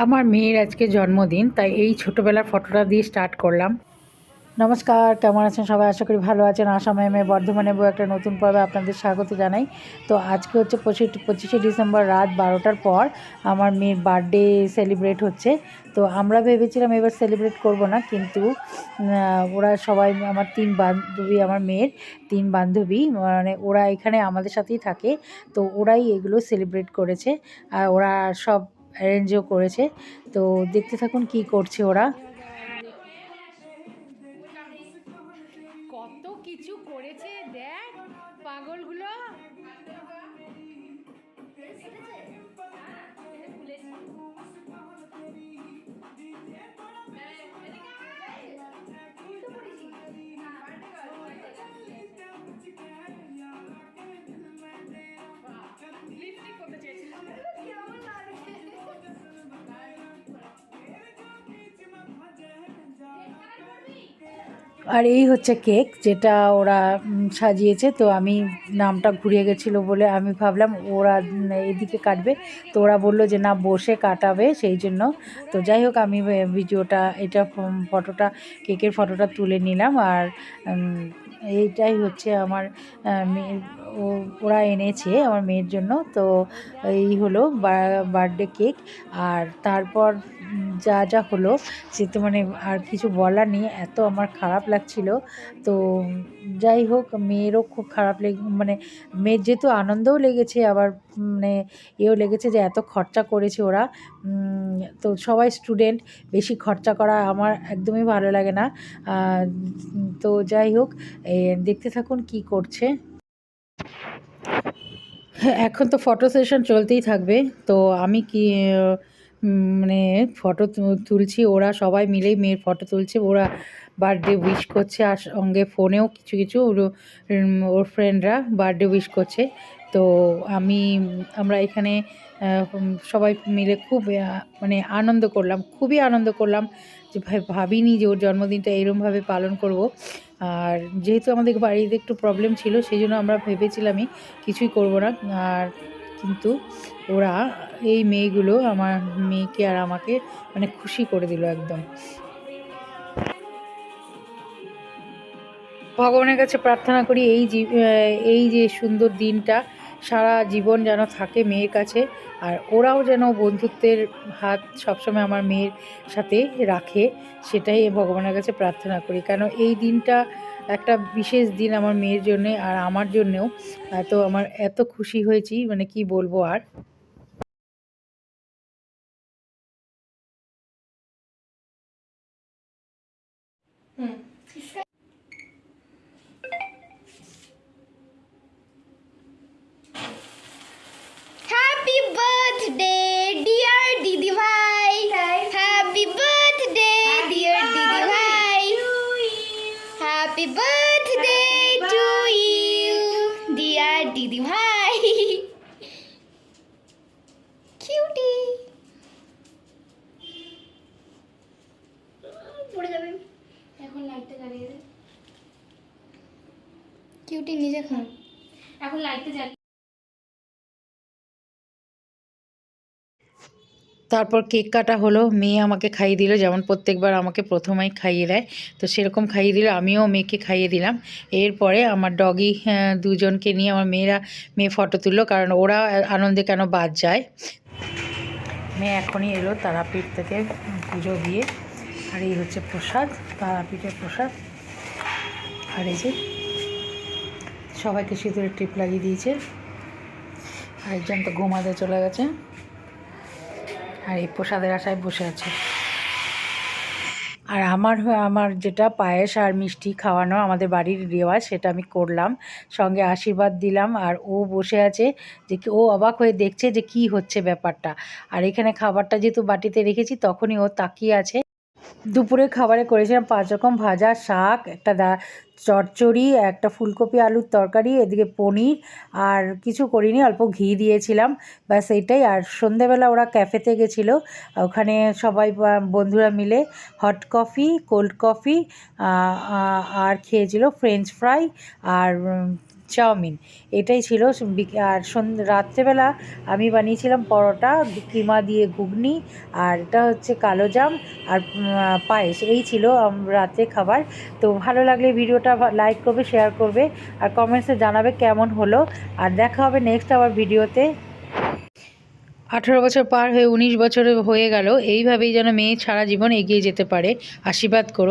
আমার মেয়ের আজকে জন্মদিন, তাই এই ছোটোবেলার ফটোটা দিয়ে স্টার্ট করলাম। নমস্কার, কেমন আছেন সবাই? আশা করি ভালো আছেন। আসাম এমে বর্ধমানে বউ একটা নতুন পর্বে আপনাদের স্বাগত জানাই। তো আজকে হচ্ছে পঁচিশ, পঁচিশে ডিসেম্বর রাত বারোটার পর আমার মেয়ের বার্থডে সেলিব্রেট হচ্ছে। তো আমরা ভেবেছিলাম এবার সেলিব্রেট করব না, কিন্তু ওরা সবাই আমার তিন বান্ধবী, আমার মেয়ের তিন বান্ধবী মানে ওরা এখানে আমাদের সাথেই থাকে। তো ওরাই এগুলো সেলিব্রেট করেছে। আর ওরা সব অ্যারেঞ্জও করেছে। তো দেখতে থাকুন কি করছে ওরা। কত কিছু করেছে দেখ পাগলগুলো। আর এই হচ্ছে কেক যেটা ওরা সাজিয়েছে। তো আমি নামটা ঘুরিয়ে গেছিল বলে আমি ভাবলাম ওরা এদিকে কাটবে। তো ওরা বলল যে, না, বসে কাটাবে সেই জন্য। তো যাই হোক, আমি ভিডিওটা, এটা ফটোটা, কেকের ফটোটা তুলে নিলাম। আর এইটাই হচ্ছে আমার মেয়ের ওরা এনেছে আমার মেয়ের জন্য। তো এই হলো বার্থডে কেক। আর তারপর যা যা হলো, সে তো মানে আর কিছু বলার নেই, এত আমার খারাপ লাগছিল। তো যাই হোক, মেয়েরও খুব খারাপ লেগে মানে মেয়ের যেহেতু আনন্দও লেগেছে, আবার মানে এও লেগেছে যে এত খরচা করেছে ওরা। তো সবাই স্টুডেন্ট বেশি খরচা করা আমার একদমই ভালো লাগে না। তো যাই হোক দেখতে থাকুন কি করছে। এখন তো ফটো সেশন চলতেই থাকবে, তো আমি কি মানে ফটো তুলছি, ওরা সবাই মিলেই মেয়ের ফটো তুলছে, ওরা বার্থডে উইশ করছে, আর সঙ্গে ফোনেও কিছু কিছু ওর- ফ্রেন্ডরা বার্থডে উইশ করছে। তো আমি, আমরা এখানে সবাই মিলে খুব মানে আনন্দ করলাম, খুবই আনন্দ করলাম যে ভাই ভাবিনি যে ওর জন্মদিনটা এরমভাবে পালন করব। আর যেহেতু আমাদের বাড়িতে একটু প্রবলেম ছিল, সেই জন্য আমরা ভেবেছিলামই কিছুই করব না। আর কিন্তু ওরা এই মেয়েগুলো আমার মেয়েকে আর আমাকে মানে খুশি করে দিল একদম। ভগবানের কাছে প্রার্থনা করি এই এই যে সুন্দর দিনটা, সারা জীবন যেন থাকে মেয়ের কাছে, আর ওরাও যেন বন্ধুত্বের হাত সবসময় আমার মেয়ের সাথে রাখে, সেটাই ভগবানের কাছে প্রার্থনা করি। কেন এই দিনটা একটা বিশেষ দিন আমার মেয়ের জন্যে আর আমার জন্যেও তো আমার এত খুশি হয়েছি মানে কি বলব আর? Happy birthday, dear Didi Bhai. Happy birthday, dear Didi Bhai. Happy birthday. Cutie নিজে খান। এখন লাইটটা জ্বালিয়ে তারপর কেক কাটা হলো মেয়ে আমাকে খাইয়ে দিল যেমন প্রত্যেকবার আমাকে প্রথমেই খাইয়ে দেয়। তো সেরকম খাইয়ে দিল আমিও মেয়েকে খাইয়ে দিলাম। এরপরে আমার ডগি দুজনকে নিয়ে আমার মেয়েরা মেয়ে ফটো তুললো কারণ ওরা আনন্দে কেন বাদ যায়। মেয়ে এখনই এলো তারাপীঠ থেকে পুজো দিয়ে। আর এই হচ্ছে প্রসাদ তারাপীঠের প্রসাদ। আর এই যে সবাইকে সিঁদুরে টিপ লাগিয়ে দিয়েছে। আরেকজন তো ঘুমাতে চলে গেছে। আর এই প্রসাদের আশায় বসে আছে। আর আমার আমার যেটা পায়েস আর মিষ্টি খাওয়ানো আমাদের বাড়ির রেওয়াজ, সেটা আমি করলাম। সঙ্গে আশীর্বাদ দিলাম আর ও বসে আছে যে ও অবাক হয়ে দেখছে যে কি হচ্ছে ব্যাপারটা। আর এখানে খাবারটা যেহেতু বাটিতে রেখেছি, তখনই ও তাকিয়ে আছে। দুপুরে খাবারে করেছিলাম পাঁচ রকম ভাজা, শাক, একটা দা চচ্চড়ি একটা ফুলকপি আলুর তরকারি, এদিকে পনির, আর কিছু করিনি, অল্প ঘি দিয়েছিলাম। ব্যাস এইটাই আর সন্ধেবেলা ওরা ক্যাফেতে গেছিল, ওখানে সবাই বন্ধুরা মিলে হট কফি, কোল্ড কফি আর খেয়েছিল ফ্রেঞ্চ ফ্রাই, আর চাউমিন। এটাই ছিল আর রাত্রেবেলা আমি বানিয়েছিলাম পরোটা, কিমা দিয়ে ঘুগনি, আর এটা হচ্ছে কালো জাম আর পায়েস। এই ছিল রাতে খাবার। তো ভালো লাগলে ভিডিওটা লাইক করবে শেয়ার করবে, আর কমেন্টসে জানাবে কেমন হলো। আর দেখা হবে নেক্সট আবার ভিডিওতে। আঠেরো বছর পার হয়ে উনিশ বছর হয়ে গেল। এইভাবেই যেন মেয়ে সারা জীবন এগিয়ে যেতে পারে। আশীর্বাদ করো।